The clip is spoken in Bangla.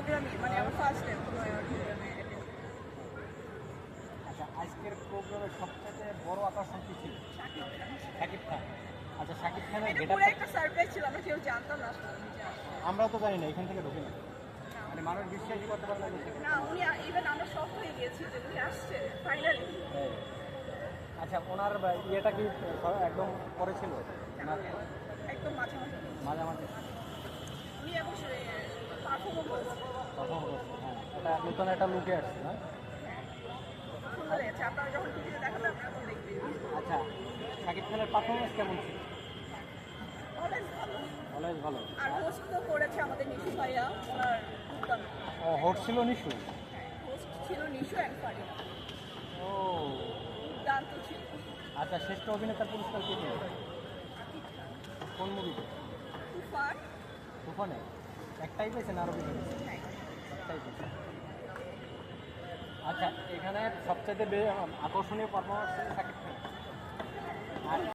প্রোগ্রামই মানে আমার ফার্স্ট টাইম কোনো প্রোগ্রামে আচ্ছা আজকের প্রোগ্রামের সবচেয়ে বড় আকর্ষণ কি ছিল? শাকিব খান। আচ্ছা শাকিব খানের এটা পুরো একটা সারপ্রাইজ ছিল আমরা কেউ জানতাম না। আমরাও তো জানি না এখান থেকে ঢুকি না। মানে মানুষ বিশ্বাসই করতে পারে না উনি ইভেন আমরা শখ হয়ে গিয়েছি যে উনি আসছে ফাইনালি হ্যাঁ। আচ্ছা ওনার ইয়েটা কি একদম পরে ছিল ওনার একদম মাঝামাঝি মাঝামাঝি উনি এখন পারফর্মও হ্যাঁ এটা নতুন একটা লুকে আসছে না আচ্ছা শাকিব খানের পারফরমেন্স কেমন ছিল? ভালো। অলওয়েজ ভালো। আর হোস্ট তো করেছে আমাদের নিশু ভাইয়া ও হোট ছিল নিশু? হোস্ট ছিল নিশু অ্যান্ড ফারিয়া। ও। দুর্দান্ত ছিল। আচ্ছা শ্রেষ্ঠ অভিনেতার পুরস্কার কে কোন মুভিতে তুফান। তুফানে? একটাই পেয়েছেন বেশি পেয়েছেন? আচ্ছা এখানে সবচেয়ে আকর্ষণীয় পারফরমেন্স আর